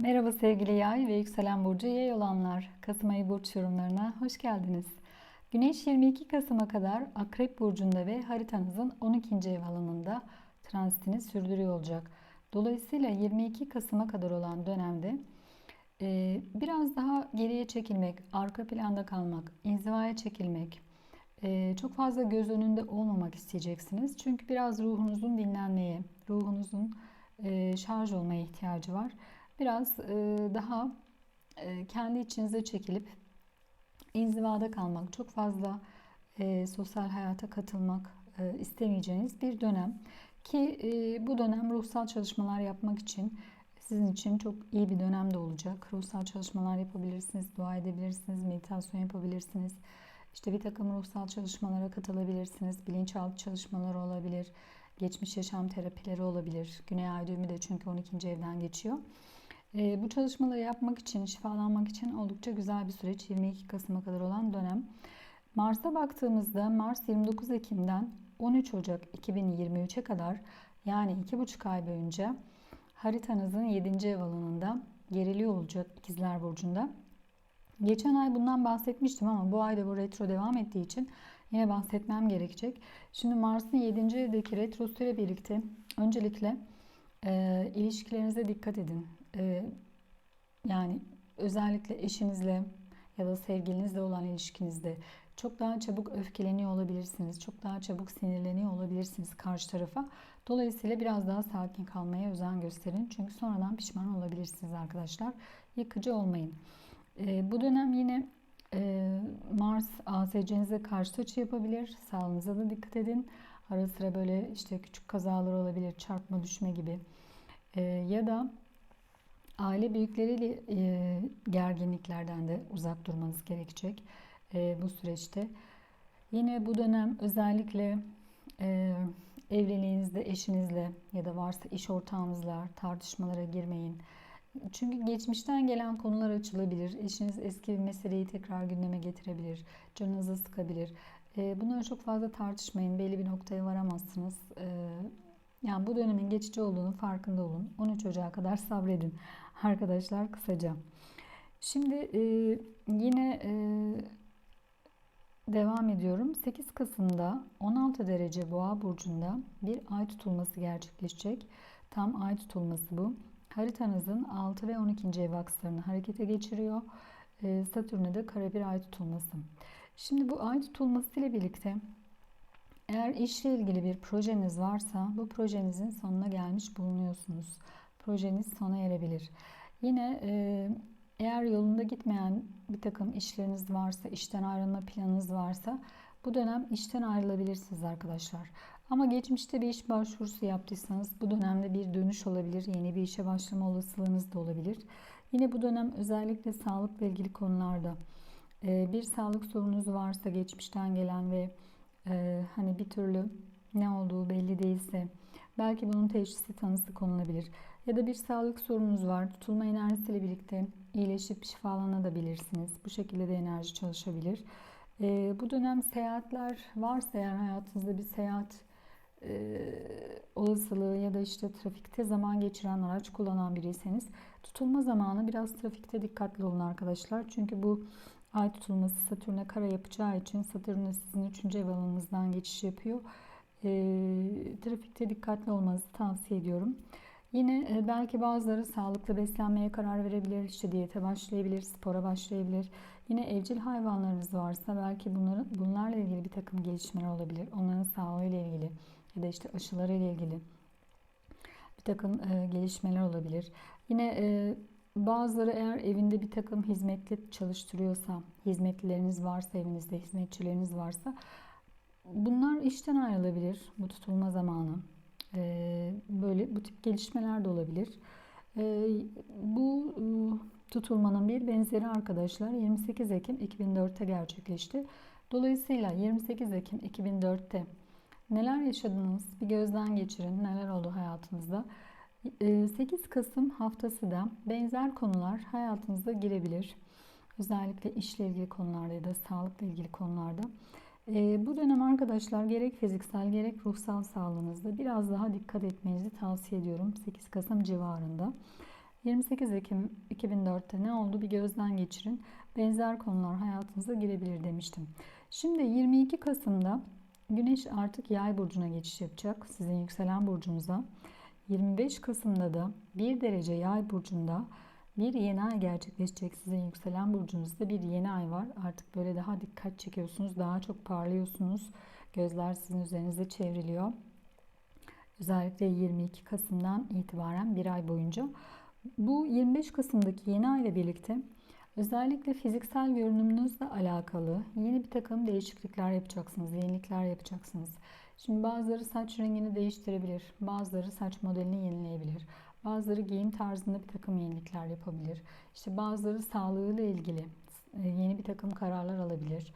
Merhaba sevgili yay ve yükselen burcu yay olanlar. Kasım ayı burç yorumlarına hoş geldiniz. Güneş 22 Kasım'a kadar Akrep burcunda ve haritanızın 12. ev alanında transitini sürdürüyor olacak. Dolayısıyla 22 Kasım'a kadar olan dönemde e, biraz daha geriye çekilmek, arka planda kalmak, inzivaya çekilmek, e, çok fazla göz önünde olmamak isteyeceksiniz. Çünkü biraz ruhunuzun dinlenmeye, ruhunuzun e, şarj olmaya ihtiyacı var biraz e, daha e, kendi içinize çekilip inzivada kalmak, çok fazla e, sosyal hayata katılmak istemeyeceğiniz bir dönem. Ki bu dönem ruhsal çalışmalar yapmak için sizin için çok iyi bir dönem de olacak. Ruhsal çalışmalar yapabilirsiniz, dua edebilirsiniz, meditasyon yapabilirsiniz. İşte bir takım ruhsal çalışmalara katılabilirsiniz. Bilinçaltı çalışmaları olabilir. Geçmiş yaşam terapileri olabilir. Güney ay düğümü de çünkü 12. evden geçiyor. E, bu çalışmaları yapmak için, şifalanmak için oldukça güzel bir süreç. 22 Kasım'a kadar olan dönem. Mars'a baktığımızda Mars 29 Ekim'den 13 Ocak 2023'e kadar yani 2,5 ay boyunca haritanızın 7. ev alanında geriliyor olacak İkizler Burcu'nda. Geçen ay bundan bahsetmiştim ama bu ayda bu retro devam ettiği için yine bahsetmem gerekecek. Şimdi Mars'ın 7. evdeki retrosuyla birlikte öncelikle e, ilişkilerinize dikkat edin. E, yani özellikle eşinizle ya da sevgilinizle olan ilişkinizde çok daha çabuk öfkeleniyor olabilirsiniz. Çok daha çabuk sinirleniyor olabilirsiniz karşı tarafa. Dolayısıyla biraz daha sakin kalmaya özen gösterin. Çünkü sonradan pişman olabilirsiniz arkadaşlar. Yıkıcı olmayın. E, bu dönem yine e, Mars ASC'nize karşı açı yapabilir. Sağlığınıza da dikkat edin. Ara sıra böyle işte küçük kazalar olabilir, çarpma düşme gibi. E, ya da aile büyükleriyle e, gerginliklerden de uzak durmanız gerekecek e, bu süreçte. Yine bu dönem özellikle e, evliliğinizde eşinizle ya da varsa iş ortağınızla tartışmalara girmeyin. Çünkü geçmişten gelen konular açılabilir. Eşiniz eski bir meseleyi tekrar gündeme getirebilir. Canınızı sıkabilir. E, bunları çok fazla tartışmayın. Belli bir noktaya varamazsınız. E, yani bu dönemin geçici olduğunu farkında olun. 13 Ocak'a kadar sabredin arkadaşlar kısaca. Şimdi e, yine e, devam ediyorum. 8 Kasım'da 16 derece boğa burcunda bir ay tutulması gerçekleşecek. Tam ay tutulması bu. Haritanızın 6 ve 12. ev akslarını harekete geçiriyor. E, Satürn'e de kara bir ay tutulması. Şimdi bu ay tutulması ile birlikte eğer işle ilgili bir projeniz varsa bu projenizin sonuna gelmiş bulunuyorsunuz. Projeniz sona erebilir. Yine e, eğer yolunda gitmeyen bir takım işleriniz varsa, işten ayrılma planınız varsa bu dönem işten ayrılabilirsiniz arkadaşlar. Ama geçmişte bir iş başvurusu yaptıysanız bu dönemde bir dönüş olabilir. Yeni bir işe başlama olasılığınız da olabilir. Yine bu dönem özellikle sağlıkla ilgili konularda e, bir sağlık sorunuz varsa geçmişten gelen ve e, hani bir türlü ne olduğu belli değilse belki bunun teşhisi tanısı konulabilir. Ya da bir sağlık sorununuz var. Tutulma enerjisiyle birlikte iyileşip şifalanabilirsiniz. Bu şekilde de enerji çalışabilir. E, bu dönem seyahatler varsa eğer hayatınızda bir seyahat e, olasılığı ya da işte trafikte zaman geçiren araç kullanan biriyseniz tutulma zamanı biraz trafikte dikkatli olun arkadaşlar. Çünkü bu Ay tutulması Satürn'e kara yapacağı için Satürn sizin 3. ev alanınızdan geçiş yapıyor. E, trafikte dikkatli olmanızı tavsiye ediyorum. Yine e, belki bazıları sağlıklı beslenmeye karar verebilir, işte diyete başlayabilir, spora başlayabilir. Yine evcil hayvanlarınız varsa belki bunların, bunlarla ilgili bir takım gelişmeler olabilir. Onların sağlığıyla ilgili ya da işte aşıları ile ilgili bir takım e, gelişmeler olabilir. Yine e, Bazıları eğer evinde bir takım hizmetli çalıştırıyorsa, hizmetlileriniz varsa evinizde, hizmetçileriniz varsa bunlar işten ayrılabilir bu tutulma zamanı. Ee, böyle bu tip gelişmeler de olabilir. Ee, bu e, tutulmanın bir benzeri arkadaşlar 28 Ekim 2004'te gerçekleşti. Dolayısıyla 28 Ekim 2004'te neler yaşadınız bir gözden geçirin. Neler oldu hayatınızda? 8 ee, Kasım haftası da benzer konular hayatınıza girebilir. Özellikle işle ilgili konularda ya da sağlıkla ilgili konularda. Ee, bu dönem arkadaşlar gerek fiziksel gerek ruhsal sağlığınızda biraz daha dikkat etmenizi tavsiye ediyorum 8 Kasım civarında. 28 Ekim 2004'te ne oldu bir gözden geçirin. Benzer konular hayatınıza girebilir demiştim. Şimdi 22 Kasım'da Güneş artık Yay burcuna geçiş yapacak sizin yükselen burcunuza. 25 Kasım'da da 1 derece Yay burcunda bir yeni ay gerçekleşecek. Sizin yükselen burcunuzda bir yeni ay var. Artık böyle daha dikkat çekiyorsunuz, daha çok parlıyorsunuz. Gözler sizin üzerinize çevriliyor. Özellikle 22 Kasım'dan itibaren bir ay boyunca. Bu 25 Kasım'daki yeni ay ile birlikte özellikle fiziksel görünümünüzle alakalı yeni bir takım değişiklikler yapacaksınız, yenilikler yapacaksınız. Şimdi bazıları saç rengini değiştirebilir, bazıları saç modelini yenileyebilir. Bazıları giyim tarzında bir takım yenilikler yapabilir. İşte bazıları sağlığıyla ilgili e, yeni bir takım kararlar alabilir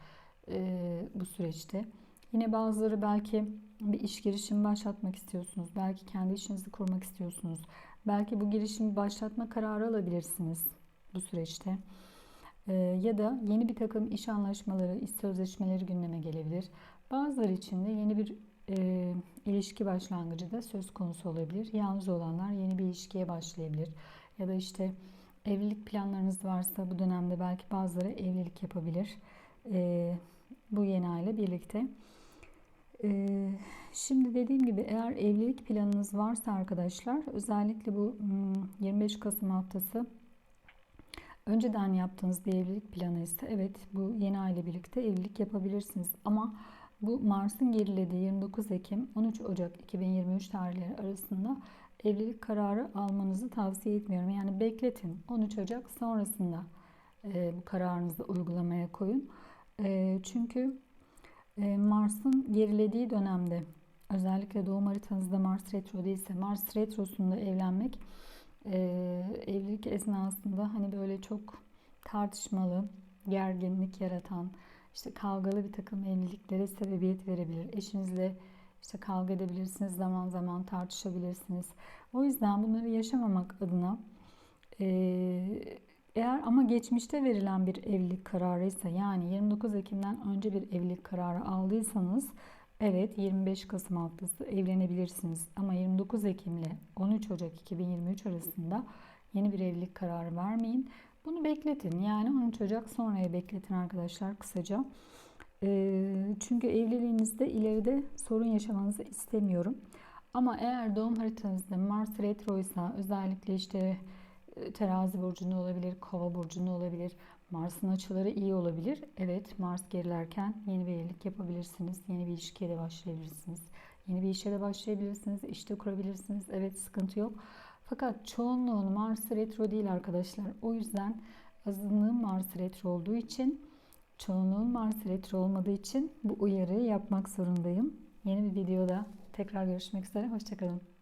e, bu süreçte. Yine bazıları belki bir iş girişimi başlatmak istiyorsunuz. Belki kendi işinizi kurmak istiyorsunuz. Belki bu girişimi başlatma kararı alabilirsiniz bu süreçte. E, ya da yeni bir takım iş anlaşmaları, iş sözleşmeleri gündeme gelebilir. Bazıları için de yeni bir e, ilişki başlangıcı da söz konusu olabilir. Yalnız olanlar yeni bir ilişkiye başlayabilir. Ya da işte evlilik planlarınız varsa bu dönemde belki bazıları evlilik yapabilir. E, bu yeni aile birlikte. E, şimdi dediğim gibi eğer evlilik planınız varsa arkadaşlar özellikle bu 25 Kasım haftası önceden yaptığınız bir evlilik planı ise evet bu yeni aile birlikte evlilik yapabilirsiniz. Ama bu Mars'ın gerilediği 29 Ekim 13 Ocak 2023 tarihleri arasında evlilik kararı almanızı tavsiye etmiyorum. Yani bekletin. 13 Ocak sonrasında e, bu kararınızı uygulamaya koyun. E, çünkü e, Mars'ın gerilediği dönemde özellikle doğum haritanızda Mars retro değilse Mars retrosunda evlenmek e, evlilik esnasında hani böyle çok tartışmalı, gerginlik yaratan, işte kavgalı bir takım evliliklere sebebiyet verebilir. Eşinizle işte kavga edebilirsiniz, zaman zaman tartışabilirsiniz. O yüzden bunları yaşamamak adına eğer ama geçmişte verilen bir evlilik kararıysa yani 29 Ekim'den önce bir evlilik kararı aldıysanız evet 25 Kasım haftası evlenebilirsiniz. Ama 29 Ekim ile 13 Ocak 2023 arasında yeni bir evlilik kararı vermeyin. Bunu bekletin. Yani 13 Ocak sonraya bekletin arkadaşlar kısaca. Çünkü evliliğinizde ileride sorun yaşamanızı istemiyorum. Ama eğer doğum haritanızda Mars retro ise özellikle işte terazi burcunda olabilir, kova burcunda olabilir. Mars'ın açıları iyi olabilir. Evet Mars gerilerken yeni bir evlilik yapabilirsiniz. Yeni bir ilişkiye de başlayabilirsiniz. Yeni bir işe de başlayabilirsiniz. İşte kurabilirsiniz. Evet sıkıntı yok. Fakat çoğunluğun Mars retro değil arkadaşlar. O yüzden azınlığın Mars retro olduğu için çoğunluğun Mars retro olmadığı için bu uyarıyı yapmak zorundayım. Yeni bir videoda tekrar görüşmek üzere. Hoşçakalın.